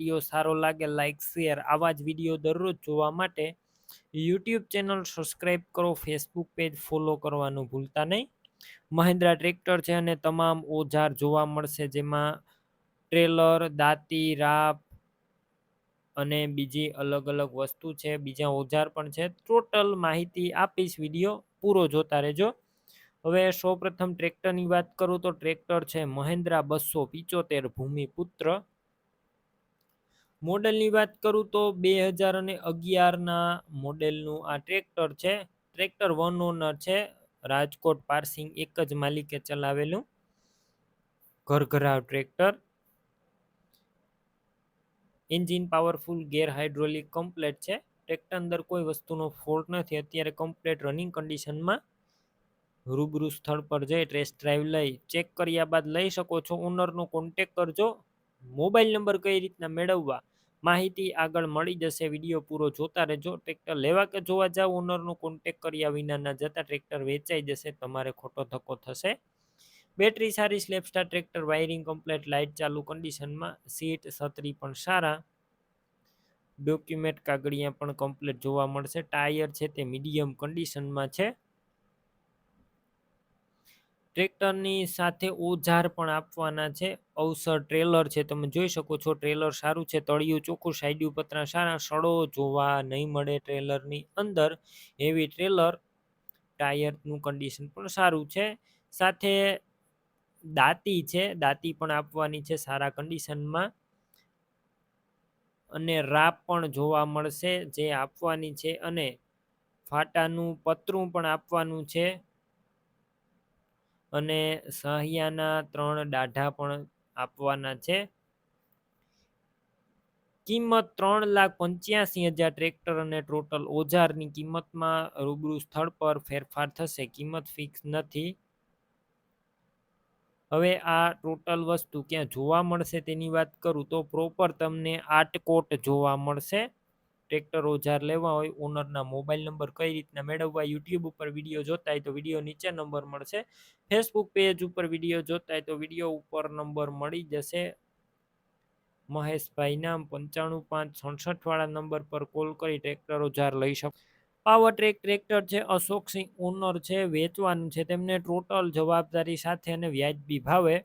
Video સારો લાગે like share આવા જ વીડિયો દરરોજ જોવા માટે યુટ્યુબ ચેનલ સબસ્ક્રાઈબ કરો ફેસબુક પેજ ફોલો કરવાનું ભૂલતા નહીં. મહિન્દ્રા ટ્રેક્ટર છે અને તમામ ઓજાર જોવા મળશે, જેમાં ટ્રેલર, દાંતી, રાપ અને બીજી અલગ અલગ વસ્તુ છે, બીજા ઓજાર પણ છે. ટોટલ માહિતી આપીશ, વીડિયો પૂરો જોતા રહેજો. હવે સૌપ્રથમ ટ્રેક્ટરની વાત કરું તો ટ્રેક્ટર છે મહેન્દ્રા બસો પિચોતેર ભૂમિપુત્ર. મોડેલની વાત કરું તો બે હજાર અને અગિયારના મોડેલનું આ ટ્રેક્ટર છે. ટ્રેક્ટર વન ઓનર છે. રાજકોટ પાર્સિંગ એક જ માલિકે ચલાવેલું. ઘરઘરાવ tractor. Engine powerful, gear hydraulic, complete છે. ટ્રેક્ટર અંદર કોઈ વસ્તુનો ફોલ્ટ નથી. અત્યારે કમ્પ્લેટ રનિંગ કન્ડિશનમાં. રૂબરૂ સ્થળ પર જઈ ટેસ્ટ ડ્રાઈવ લઈ. ચેક કર્યા બાદ લઈ શકો છો. ઓનરનો કોન્ટેક કરજો. મોબાઈલ નંબર કઈ રીતના મેળવવા? માહિતી આગળ મળી જશે. વીડિયો પૂરો જોતા રહેજો. ટ્રેક્ટર લેવા કે જોવા જાવ? ઓનરનો કોન્ટેક કર્યા વિના ના જતા ટ્રેક્ટર વેચાઈ જશે. તમારે ખોટો ધક્કો થશે. બેટરી સારી self start tractor wiring complete light ચાલુ કન્ડિશનમાં સીટ છત્રી પણ સારા. ડોક્યુમેન્ટ કાગળિયા પણ કમ્પ્લેટ જોવા મળશે. ટાયર છે તે મીડિયમ કન્ડિશનમાં છે. ટ્રેક્ટરની સાથે ઓજાર પણ આપવાના છે. અવસર ટ્રેલર છે, તમે જોઈ શકો છો. ટ્રેલર સારું છે, તળિયું ચોખ્ખું સાઈડિયું પતરા સારા, સડો જોવા નહીં મળે ટ્રેલરની અંદર. હેવી ટ્રેલર ટાયરનું કન્ડિશન પણ સારું છે. સાથે દાંતી છે, દાંતી પણ આપવાની છે સારા કન્ડિશનમાં અને રાપ પણ જોવા મળશે, જે આપવાની છે. અને ફાટાનું પતરું પણ આપવાનું છે. અને સહિયાના ત્રણ દાઢા પણ આપવાના છે. કિંમત ત્રણ લાખ પંચ્યાસી હજાર ટ્રેક્ટર અને ટોટલ ઓજારની કિંમતમાં રૂબરૂ સ્થળ પર ફેરફાર થશે. કિંમત ફિક્સ નથી. હવે આ ટોટલ વસ્તુ ક્યાં જોવા મળશે તેની વાત કરું તો પ્રોપર તમને આટકોટ જોવા મળશે. ટ્રેક્ટર ઓજાર લેવા હોય, ઓનરના મોબાઈલ નંબર કઈ રીતના મેળવવા, યુટ્યુબ ઉપર વીડિયો જોતા હોય તો વીડિયો નીચે નંબર મળશે. ફેસબુક પેજ ઉપર વીડિયો જોતા હોય તો વીડિયો ઉપર નંબર મળી જશે. મહેશભાઈ નામ પંચાણું પાંચ સડસઠ વાળા નંબર પર કોલ કરી ટ્રેક્ટર ઓજાર લઈ શકો. પાવર ટ્રેક ટ્રેક્ટર છે અશોક સિંહ ઓનર છે, વેચવાનું છે, તેમને ટોટલ જવાબદારી સાથે અને વ્યાજબી ભાવે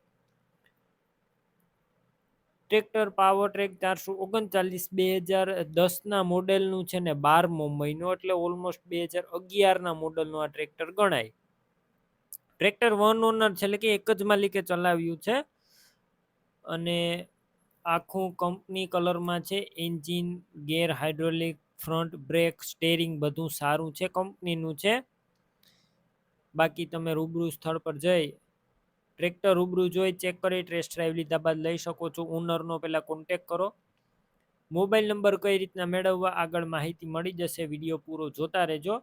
ટ્રેક્ટર પાવર ટ્રેક ચારસો ઓગણચાલીસ બે હજાર દસના મોડેલનું છે ને બારમો મહિનો, એટલે ઓલમોસ્ટ બે હજાર અગિયારના મોડેલનું આ ટ્રેક્ટર ગણાય. ટ્રેક્ટર વન ઓનર છે, એટલે કે એક જ માલિકે ચલાવ્યું છે. અને આખું કંપની કલરમાં છે, engine, gear hydraulic, front brake, steering બધું સારું છે, કંપનીનું છે. બાકી તમે રૂબરૂ સ્થળ પર જઈ ટ્રેક્ટર રૂબરૂ જોઈ ચેક કરી ટેસ્ટ ડ્રાઈવ લીધા બાદ લઈ શકો છો. ઓનરનો પહેલાં કોન્ટેક કરો. મોબાઈલ નંબર કઈ રીતના મેળવવા આગળ માહિતી મળી જશે વીડિયો પૂરો જોતા રહેજો.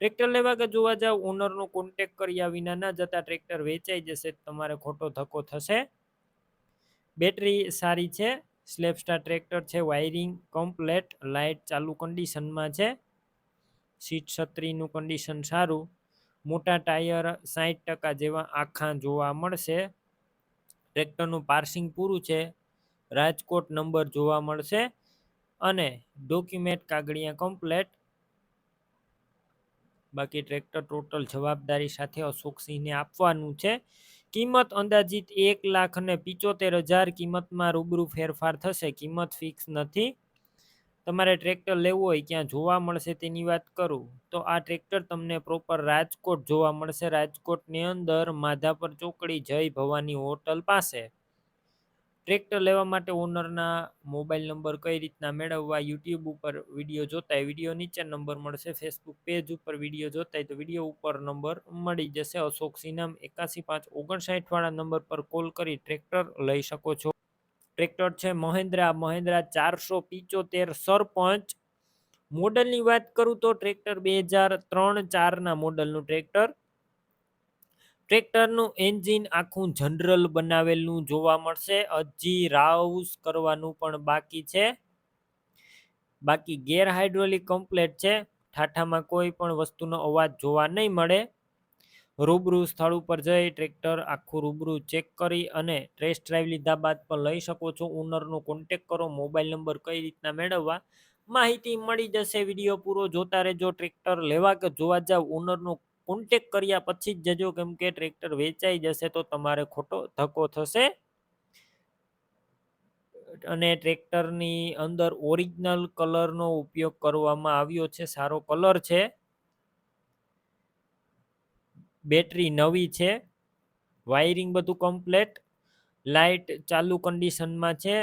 ટ્રેક્ટર લેવા કે જોવા જાવ ઓનરનો કોન્ટેક કર્યા વિના ના જતા ટ્રેક્ટર વેચાઈ જશે, તમારે ખોટો ધક્કો થશે. બેટરી સારી છે સ્લેપસ્ટાર ટ્રેક્ટર છે વાયરિંગ કમ્પ્લેટ લાઇટ ચાલુ કન્ડિશનમાં છે. સીટ છત્રીનું કન્ડિશન સારું. મોટા ટાયર સાહીઠ ટકા જેવા આખા જોવા મળશે. ટ્રેક્ટરનું પાર્સિંગ પૂરું છે. રાજકોટ નંબર જોવા મળશે. અને ડોક્યુમેન્ટ કાગળિયા કમ્પ્લેટ બાકી ટ્રેક્ટર ટોટલ જવાબદારી સાથે અશોકસિંહને આપવાનું છે. કિંમત અંદાજિત એક લાખ અને પિચોતેર હજાર કિંમતમાં રૂબરૂ ફેરફાર થશે. કિંમત ફિક્સ નથી. તમારે ટ્રેક્ટર લેવું હોય ક્યાં જોવા મળશે તેની વાત કરું? તો આ ટ્રેક્ટર તમને પ્રોપર રાજકોટ જોવા મળશે. રાજકોટની અંદર માધાપર ચોકડી, જય ભવાની હોટલ પાસે. ટ્રેક્ટર લેવા માટે ઓનરના મોબાઈલ નંબર કઈ રીતના મેળવવા, યુટ્યુબ ઉપર વીડિયો જોતા વીડિયો નીચે નંબર મળશે. ફેસબુક પેજ ઉપર વીડિયો જોતા તો વીડિયો ઉપર નંબર મળી જશે. અશોક સિનામ એકાસી પાંચ ઓગણસાઠવાળા નંબર પર કોલ કરી ટ્રેક્ટર લઈ શકો છો. ટ્રેક્ટર છે મહેન્દ્રા મહેન્દ્રા ચારસો પિચોતેર સરપંચ. મોડલની વાત કરું તો ટ્રેક્ટર બે હજાર ત્રણ ચારના મોડલનું ટ્રેક્ટર ટ્રેક્ટરનું એન્જિન આખું જનરલ બનાવેલું જોવા મળશે. હજી રાઉસ કરવાનું પણ બાકી છે. બાકી ગેર હાઇડ્રોલિક કમ્પ્લેટ છે. ઠાઠામાં કોઈ પણ વસ્તુનો અવાજ જોવા નહીં મળે. રૂબરૂ સ્થળ ઉપર જઈ ટ્રેક્ટર આખું રૂબરૂ ચેક કરી અને ટેસ્ટ ડ્રાઈવ લીધા બાદ પણ લઈ શકો છો. ઓનરનો કોન્ટેક કરો મોબાઈલ નંબર કઈ રીતના મેળવવા, માહિતી મળી જશે. વીડિયો પૂરો જોતા રહેજો. ટ્રેક્ટર લેવા કે જોવા જાવ ઓનરનો કોન્ટેક કર્યા પછી જ જજો. કેમ કે ટ્રેક્ટર વેચાઈ જશે તો તમારે ખોટો ધક્કો થશે. અને ટ્રેક્ટરની અંદર ઓરિજિનલ કલરનો ઉપયોગ કરવામાં આવ્યો છે. સારો કલર છે. બેટરી નવી છે, વાયરિંગ બધું કમ્પ્લેટ, લાઇટ ચાલુ કન્ડિશનમાં છે,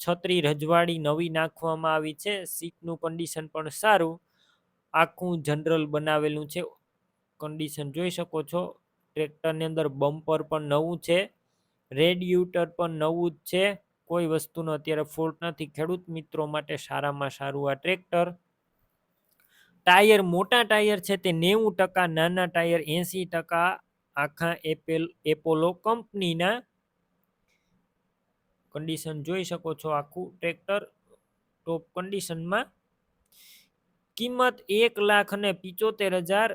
છત્રી રજવાડી નવી નાખવામાં આવી છે, સીટનું કન્ડિશન પણ સારું, આખું જનરલ બનાવેલું છે, કન્ડિશન જોઈ શકો છો, ટ્રેક્ટરની અંદર બમ્પર પણ નવું છે, રેડિયુટર પણ નવું જ છે, કોઈ વસ્તુનો અત્યારે ફોલ્ટ નથી, ખેડૂત મિત્રો માટે સારામાં સારું આ ટ્રેક્ટર. ટાયર, મોટા ટાયર છે તે નેવું ટકા, નાના ટાયર એંસી ટકા, આખા એપેલ, એપોલો કંપનીના કન્ડિશન જોઈ શકો છો. આખું ટ્રેક્ટર ટોપ કન્ડિશનમાં કિંમત એક લાખ અને પિચોતેર હજાર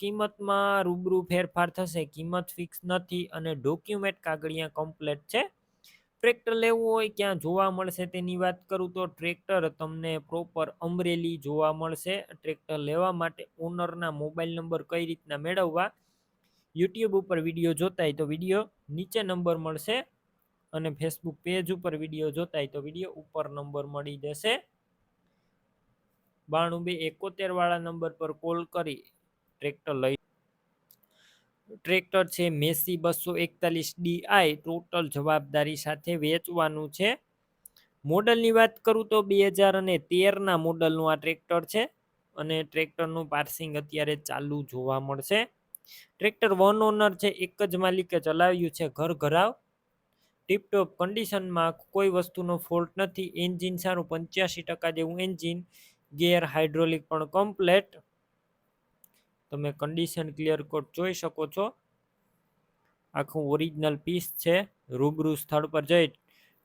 કિંમતમાં રૂબરૂ ફેરફાર થશે. કિંમત ફિક્સ નથી અને ડોક્યુમેન્ટ કાગળિયા કમ્પ્લેટ છે. ટ્રેક્ટર લેવું હોય, ક્યાં જોવા મળશે તેની વાત કરું તો ટ્રેક્ટર તમને પ્રોપર અમરેલી જોવા મળશે. ટ્રેક્ટર લેવા માટે ઓનરના મોબાઈલ નંબર કઈ રીતના મેળવવા? યુટ્યુબ ઉપર વીડિયો જોતા હોય તો વીડિયો નીચે નંબર મળશે અને ફેસબુક પેજ ઉપર વીડિયો જોતા હોય તો વીડિયો ઉપર નંબર મળી જશે. બાણું બે એકોતેર વાળા નંબર પર કોલ કરી ટ્રેક્ટર લઈ ટ્રેક્ટર છે, મેસી બસો એકતાલીસ ડીઆઈ ટોટલ જવાબદારી સાથે વેચવાનું છે. મોડલની વાત કરું તો બે હજાર અને તેરના મોડલનું આ ટ્રેક્ટર છે અને ટ્રેક્ટરનું પાર્સિંગ અત્યારે ચાલુ જોવા મળશે. ટ્રેક્ટર વન ઓનર છે, એક જ માલિકે ચલાવ્યું છે, ઘર ઘરાવ. ટીપટોપ કન્ડિશનમાં કોઈ વસ્તુનો ફોલ્ટ નથી, એન્જિન સારું, પંચ્યાસી ટકા જેવું એન્જિન, ગેર હાઇડ્રોલિક પણ કમ્પ્લેટ. તમે કન્ડિશન ક્લિયર કોડ જોઈ શકો છો. આખું ઓરિજિનલ પીસ છે. રૂબરૂ સ્થળ પર જઈ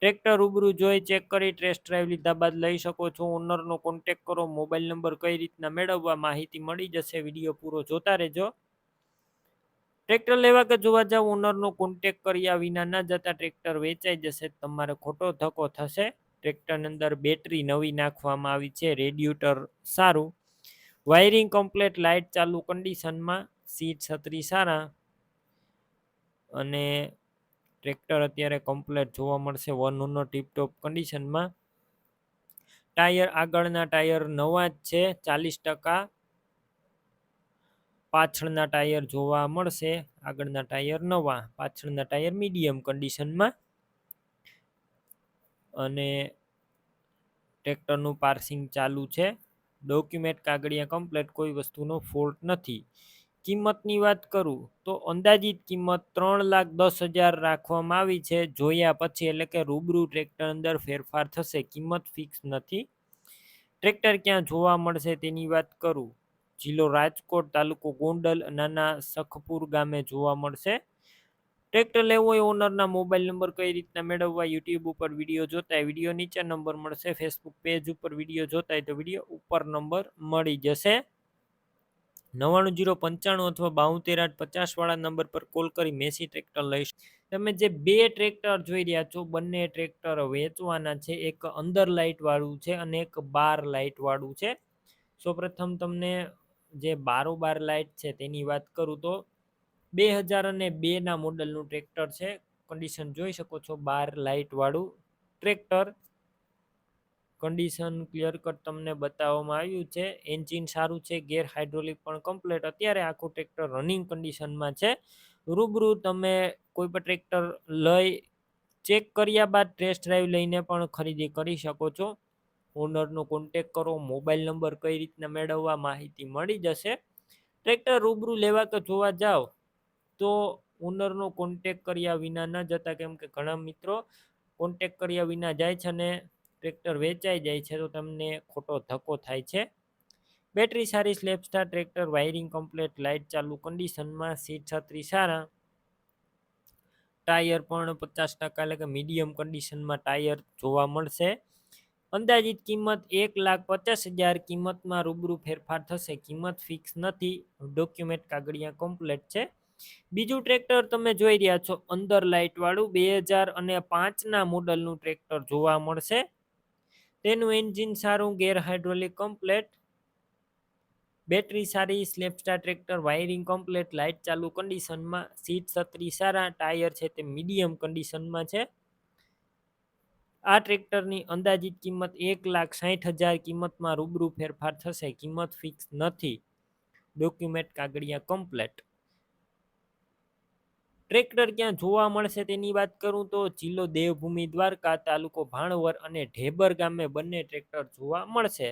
ટ્રેક્ટર રૂબરૂ જોઈ ચેક કરી ટેસ્ટ ડ્રાઈવ લીધા બાદ લઈ શકો છો. ઓનરનો કોન્ટેક કરો મોબાઈલ નંબર કઈ રીતના મેળવવા, માહિતી મળી જશે વીડિયો પૂરો જોતા રહેજો. ટ્રેક્ટર લેવા કે જોવા જાવ ઓનરનો કોન્ટેક કર્યા વિના ના જતા ટ્રેક્ટર વેચાઈ જશે, તમારે ખોટો ધક્કો થશે. ટ્રેક્ટરની અંદર બેટરી નવી નાખવામાં આવી છે રેડ્યુટર સારું. વાયરિંગ કમ્પ્લેટ, લાઇટ ચાલુ કન્ડિશનમાં, સીટ છત્રી સારા અને ટ્રેક્ટર અત્યારે કમ્પ્લેટ જોવા મળશે. વન ઓનર ટીપટોપ કન્ડિશનમાં. ટાયર આગળના ટાયર નવા જ છે, ચાલીસ ટકા. પાછળના ટાયર જોવા મળશે, આગળના ટાયર નવા, પાછળના ટાયર મીડિયમ કન્ડિશનમાં. અને ટ્રેક્ટરનું પાર્સિંગ ચાલુ છે. ડોક્યુમેન્ટ કાગળિયા કમ્પ્લેટ કોઈ વસ્તુનો ફોલ્ટ નથી. કિંમતની વાત કરું તો અંદાજિત કિંમત ત્રણ લાખ દસ હજાર રાખવામાં આવી છે. જોયા પછી એટલે કે રૂબરૂ ટ્રેક્ટર અંદર ફેરફાર થશે. કિંમત ફિક્સ નથી. ટ્રેક્ટર ક્યાં જોવા મળશે તેની વાત કરું. જિલ્લો રાજકોટ તાલુકો ગોંડલ નાના સખપુર ગામે જોવા મળશે. ટ્રેક્ટર લેવો હોય ઓનરના મોબાઈલ નંબર કઈ રીતના મેળવવા યુટ્યુબ ઉપર વીડિયો જોતા હોય વીડિયો નીચે નંબર મળશે ફેસબુક પેજ ઉપર વીડિયો જોતા હોય તો વીડિયો ઉપર નંબર મળી જશે. નવ્વાણું જીરો પંચાણું અથવા બાઉતેર આઠ પચાસવાળા નંબર પર કોલ કરી મેસી ટ્રેક્ટર લઈશ. તમે જે બે ટ્રેક્ટર જોઈ રહ્યા છો, બંને ટ્રેક્ટર વેચવાના છે, એક અંદર લાઇટવાળું છે અને એક બાર લાઇટવાળું છે. સૌપ્રથમ તમને જે બારોબાર લાઇટ છે તેની વાત કરું તો બે હજાર અને બેના મોડલનું ટ્રેક્ટર છે. કન્ડિશન જોઈ શકો છો, બાર લાઇટવાળું ટ્રેક્ટર. કન્ડિશન ક્લિયર કટ તમને બતાવવામાં આવ્યું છે. એન્જિન સારું છે ગેર હાઇડ્રોલિક પણ કમ્પ્લેટ અત્યારે આખું ટ્રેક્ટર રનિંગ કન્ડિશનમાં છે. રૂબરૂ તમે કોઈ પણ ટ્રેક્ટર લઈ ચેક કર્યા બાદ ટેસ્ટ ડ્રાઈવ લઈને પણ ખરીદી કરી શકો છો. ઓનરનો કોન્ટેક કરો મોબાઈલ નંબર કઈ રીતના મેળવવા માહિતી મળી જશે. ટ્રેક્ટર રૂબરૂ લેવા કે જોવા જાઓ તો ઓનરનો કોન્ટેક કર્યા વિના ન જતા. કેમ કે ઘણા મિત્રો કોન્ટેક કર્યા વિના જાય છે અને ટ્રેક્ટર વેચાઈ જાય છે, તો તમને ખોટો ધક્કો થાય છે. બેટરી સારી self start tractor wiring complete light ચાલુ કન્ડિશનમાં સીટ છત્રી સારા. ટાયર પણ પચાસ ટકા એટલે કે મીડિયમ કન્ડિશનમાં ટાયર જોવા મળશે. અંદાજિત કિંમત એક લાખ પચાસ હજાર કિંમતમાં રૂબરૂ ફેરફાર થશે. કિંમત ફિક્સ નથી. ડોક્યુમેન્ટ કાગળિયા કમ્પ્લેટ છે. બીજું ટ્રેક્ટર તમે જોઈ રહ્યા છો, અંદર લાઇટ વાળું, બે હજાર અને પાંચના મોડલનું ટ્રેક્ટર જોવા મળશે. તેનું એન્જિન સારું, ગેર હાઇડ્રોલિક કમ્પ્લેટ બેટરી સારી self start tractor wiring complete light ચાલુ કન્ડિશનમાં સીટ છત્રી સારા ટાયર છે તે મીડિયમ કન્ડિશનમાં છે. આ ટ્રેક્ટરની અંદાજિત કિંમત એક લાખ સાહીઠ હજાર કિંમતમાં રૂબરૂ ફેરફાર થશે, કિંમત ફિક્સ નથી. ડોક્યુમેન્ટ કાગળિયા કમ્પ્લેટ ટ્રેક્ટર ક્યાં જોવા મળશે તેની વાત કરું તો જિલ્લો દેવભૂમિ, દ્વારકા તાલુકો ભાણવર અને ઢેબર ગામે બંને ટ્રેક્ટર જોવા મળશે.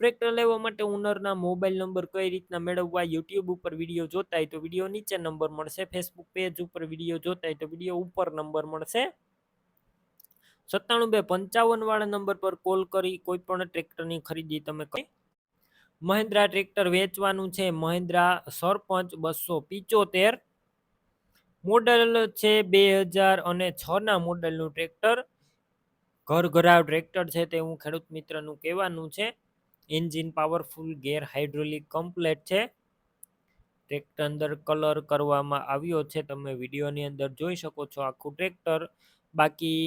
ટ્રેક્ટર લેવા માટે ઓનરના મોબાઈલ નંબર કઈ રીતના મેળવવા, યુટ્યુબ ઉપર વીડિયો જોતા હોય તો વીડિયો નીચે નંબર મળશે, ફેસબુક પેજ ઉપર વીડિયો જોતા હોય તો વીડિયો ઉપર નંબર મળશે. સત્તાણું બે પંચાવન વાળા નંબર પર કોલ કરી કોઈ પણ ટ્રેક્ટરની ખરીદી તમે કરી. મહિન્દ્રા ટ્રેક્ટર વેચવાનું છે, મહિન્દ્રા સરપંચ બસો પિચોતેર. મોડલ છે બે હજાર અને છના મોડલનું ટ્રેક્ટર. ઘર ઘરાવ ટ્રેક્ટર છે તે હું ખેડૂત મિત્રનું કહેવાનું છે. Engine powerful, gear hydraulic, complete છે. ટ્રેક્ટર અંદર કલર કરવામાં આવ્યો છે. તમે વિડીયોની અંદર જોઈ શકો છો આખું ટ્રેક્ટર. બાકી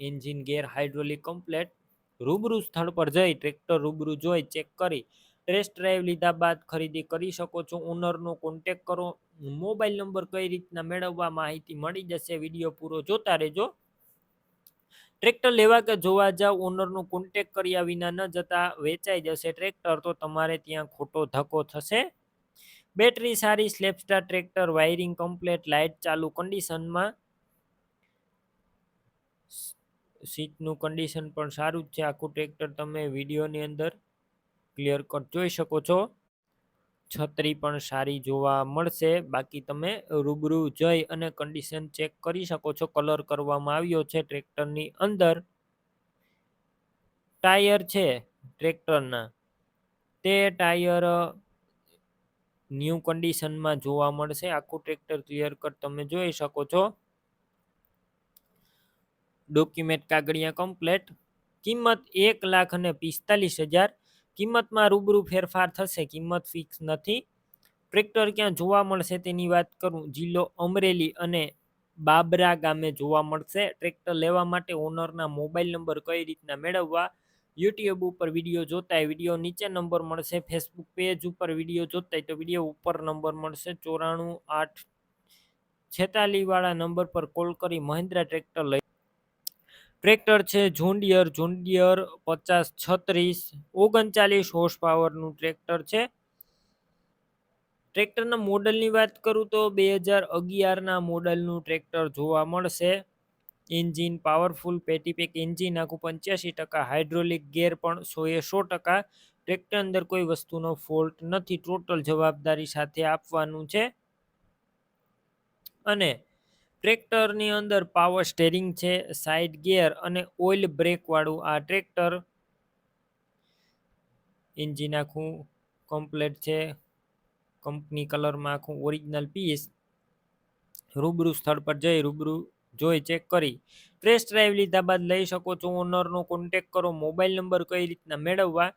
એન્જિન ગેર હાઇડ્રોલિક, કમ્પ્લેટ. રૂબરૂ સ્થળ પર જઈ ટ્રેક્ટર રૂબરૂ જોઈ ચેક કરી. ટેસ્ટ ડ્રાઈવ લીધા બાદ ખરીદી કરી શકો છો. ઓનરનો કોન્ટેક કરો. મોબાઈલ નંબર કઈ રીતના મેળવવા માહિતી મળી જશે વીડિયો પૂરો જોતા રહેજો. ટ્રેક્ટર લેવા કે જોવા જાવ ઓનરનો કોન્ટેક કર્યા વિના ન જતા વેચાઈ જશે ટ્રેક્ટર તો તમારે ત્યાં ખોટો ધક્કો થશે. બેટરી સારી self start tractor wiring complete light ચાલુ કન્ડિશનમાં સીટનું કન્ડિશન પણ સારું જ છે. આખું ટ્રેક્ટર તમે વિડીયોની અંદર ક્લિયર કટ જોઈ શકો છો. છત્રી પણ સારી જોવા મળશે. બાકી તમે રૂબરૂ જઈ અને કન્ડિશન ચેક કરી શકો છો. કલર કરવામાં આવ્યો છે ટ્રેક્ટરની અંદર. ટાયર છે ટ્રેક્ટરના. તે ટાયર ન્યૂ કન્ડિશનમાં જોવા મળશે. આખું ટ્રેક્ટર ક્લિયર કટ તમે જોઈ શકો છો. ડોક્યુમેન્ટ કાગળિયા કમ્પ્લેટ કિંમત એક લાખ અને પિસ્તાલીસ હજાર કિંમતમાં રૂબરૂ ફેરફાર થશે, કિંમત ફિક્સ નથી. ટ્રેક્ટર ક્યાં જોવા મળશે તેની વાત કરું, જિલ્લો અમરેલી અને બાબરા ગામે જોવા મળશે. ટ્રેક્ટર લેવા માટે ઓનરના મોબાઈલ નંબર કઈ રીતના મેળવવા? યુટ્યુબ ઉપર વીડિયો જોતા વીડિયો નીચે નંબર મળશે. ફેસબુક પેજ ઉપર વીડિયો જોતા તો વીડિયો ઉપર નંબર મળશે. ચોરાણું આઠ છેતાલીવાળા નંબર પર કોલ કરી મહિન્દ્રા ટ્રેક્ટર લઈ ટ્રેક્ટર છે જોન્ડિયર જોન્ડિયર પચાસ છત્રીસ, ઓગણચાલીસ હોર્સ પાવરનું ટ્રેક્ટર છે. ટ્રેક્ટરના મોડલની વાત કરું તો બે હજાર અગિયારના મોડલનું ટ્રેક્ટર જોવા મળશે. એન્જિન પાવરફુલ પેટીપેક એન્જિન આખું પંચ્યાસી ટકા હાઇડ્રોલિક ગેર પણ સો એ સો ટકા. ટ્રેક્ટર અંદર કોઈ વસ્તુનો ફોલ્ટ નથી ટોટલ જવાબદારી સાથે આપવાનું છે. અને ટ્રેક્ટરની અંદર પાવર સ્ટેરિંગ છે સાઇડ ગિયર અને ઓઇલ બ્રેકવાળું આ ટ્રેક્ટર એન્જિન આખું કમ્પ્લેટ છે. કંપની કલરમાં આખું ઓરિજિનલ પીસ રૂબરૂ સ્થળ પર જઈ રૂબરૂ જોઈ ચેક કરી. ટ્રેસ ડ્રાઈવ લીધા બાદ લઈ શકો છો. ઓનરનો કોન્ટેક કરો. મોબાઈલ નંબર કઈ રીતના મેળવવા?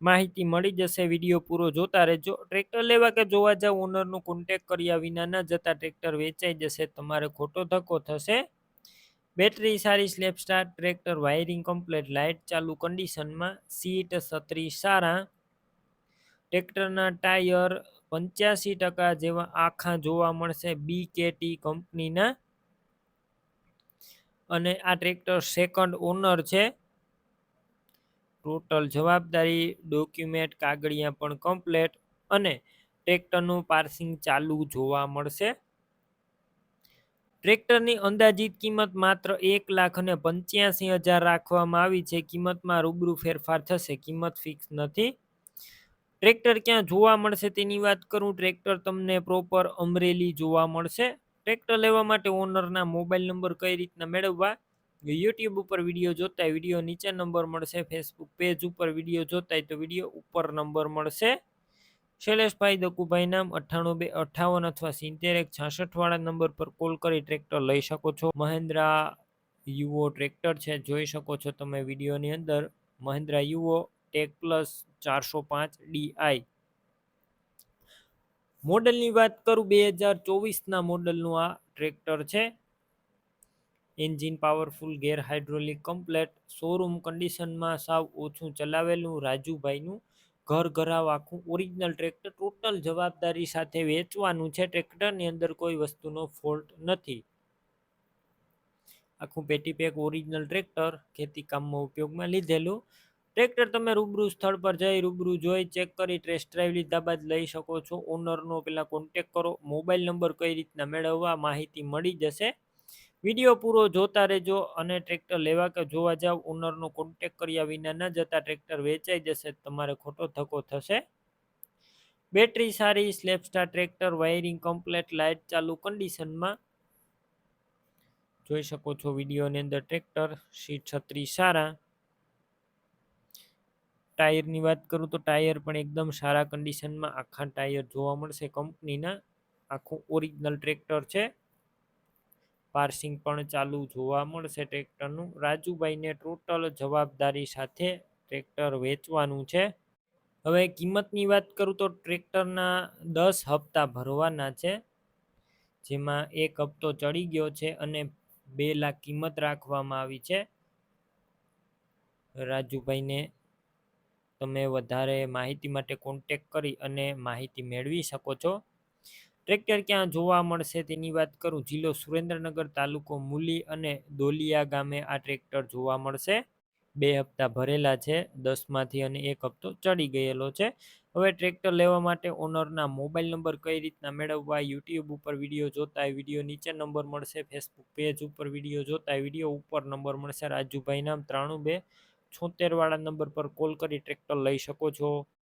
માહિતી મળી જશે, વીડિયો પૂરો જોતા રહેજો. ટ્રેક્ટર લેવા કે જોવા જાવ ઓનરનું કોન્ટેક કર્યા વિના ન જતા ટ્રેક્ટર વેચાઈ જશે, તમારે ખોટો ધક્કો થશે. બેટરી સારી self start tractor wiring complete light ચાલુ કન્ડિશનમાં સીટ છત્રી સારા. ટ્રેક્ટરના ટાયર પંચ્યાસી ટકા જેવા આખા જોવા મળશે બીકેટી કંપનીના અને આ ટ્રેક્ટર સેકન્ડ ઓનર છે. ટોટલ જવાબદારી ડોક્યુમેન્ટ કાગળિયા પણ કમ્પ્લેટ અને ટ્રેક્ટરનું પાર્સિંગ ચાલુ જોવા મળશે. ટ્રેક્ટરની અંદાજિત કિંમત માત્ર એક લાખ અને પંચ્યાસી હજાર રાખવામાં આવી છે. કિંમતમાં રૂબરૂ ફેરફાર થશે. કિંમત ફિક્સ નથી. ટ્રેક્ટર ક્યાં જોવા મળશે તેની વાત કરું. ટ્રેક્ટર તમને પ્રોપર અમરેલી જોવા મળશે. ટ્રેક્ટર લેવા માટે ઓનરના મોબાઈલ નંબર કઈ રીતના મેળવવા? યુટ્યુબ ઉપર વીડિયો જોતા વીડિયો નીચે નંબર મળશે ફેસબુક પેજ ઉપર વીડિયો જોતા તો વીડિયો ઉપર નંબર મળશે. શૈલેષભાઈ દકુભાઈ નામ અઠ્ઠાણું બે અઠ્ઠાવન અથવા સિત્તેર એક છાસઠ વાળા નંબર પર કોલ કરી ટ્રેક્ટર લઈ શકો છો. મહેન્દ્રા યુવો ટ્રેક્ટર છે, જોઈ શકો છો તમે વિડીયોની અંદર. મહિન્દ્રા યુવો ટેક પ્લસ ચારસો પાંચ ડીઆઈ મોડલની વાત કરું, બે હજાર ચોવીસના મોડલનું આ ટ્રેક્ટર છે. Engine powerful, gear hydraulic, complete, showroom કન્ડિશનમાં સાવ ઓછું ચલાવેલું રાજુભાઈનું ઘર ઘરાવ આખું ઓરિજિનલ ટ્રેક્ટર ટોટલ જવાબદારી સાથે વેચવાનું છે. ટ્રેક્ટરની અંદર કોઈ વસ્તુનો ફોલ્ટ નથી. આખું પેટી પેક ઓરિજિનલ ટ્રેક્ટર ખેતી કામમાં ઉપયોગમાં લીધેલું. ટ્રેક્ટર તમે રૂબરૂ સ્થળ પર જઈ રૂબરૂ જોઈ, ચેક કરી, ટેસ્ટ ડ્રાઈવ લીધા બાદ લઈ શકો છો. ઓનરનો પેલા કોન્ટેક કરો. મોબાઈલ નંબર કઈ રીતના મેળવવા માહિતી મળી જશે. વીડિયો પૂરો જોતા રહેજો અને ટ્રેક્ટર લેવા કે જોવા જાવ ઓનરનો કોન્ટેક કર્યા વિના ન જતા ટ્રેક્ટર વેચાઈ જશે, તમારે ખોટો ધક્કો થશે. બેટરી સારી self start tractor wiring complete light ચાલુ કન્ડિશનમાં જોઈ શકો છો વિડીયોની અંદર ટ્રેક્ટર, સીટ છત્રી સારા. ટાયરની વાત કરું તો ટાયર પણ એકદમ સારા કન્ડિશનમાં આખા ટાયર જોવા મળશે કંપનીના. આખું ઓરિજિનલ ટ્રેક્ટર છે. પાર્સિંગ પણ ચાલુ જોવા મળશે ટ્રેક્ટરનું. રાજુભાઈને ટોટલ જવાબદારી સાથે ટ્રેક્ટર વેચવાનું છે. હવે કિંમતની વાત કરું તો ટ્રેક્ટરના દસ હપ્તા ભરવાના છે, જેમાં એક હપ્તો ચડી ગયો છે અને બે લાખ કિંમત રાખવામાં આવી છે. રાજુભાઈને તમે વધારે માહિતી માટે કોન્ટેક કરી અને માહિતી મેળવી શકો છો. ટ્રેક્ટર ક્યાં જોવા મળશે તેની વાત કરું? જિલ્લો સુરેન્દ્રનગર તાલુકો મૂલી અને દોલિયા ગામે આ ટ્રેક્ટર જોવા મળશે. બે હપ્તા ભરેલા છે, દસમાંથી અને એક હપ્તો ચડી ગયેલો છે. હવે ટ્રેક્ટર લેવા માટે ઓનરના મોબાઈલ નંબર કઈ રીતના મેળવવા? યુટ્યુબ ઉપર વીડિયો જોતા વીડિયો નીચે નંબર મળશે, ફેસબુક પેજ ઉપર વીડિયો જોતા વીડિયો ઉપર નંબર મળશે. રાજુભાઈ નામ ત્રાણું બે છોતેરવાળા નંબર પર કોલ કરી ટ્રેક્ટર લઈ શકો છો.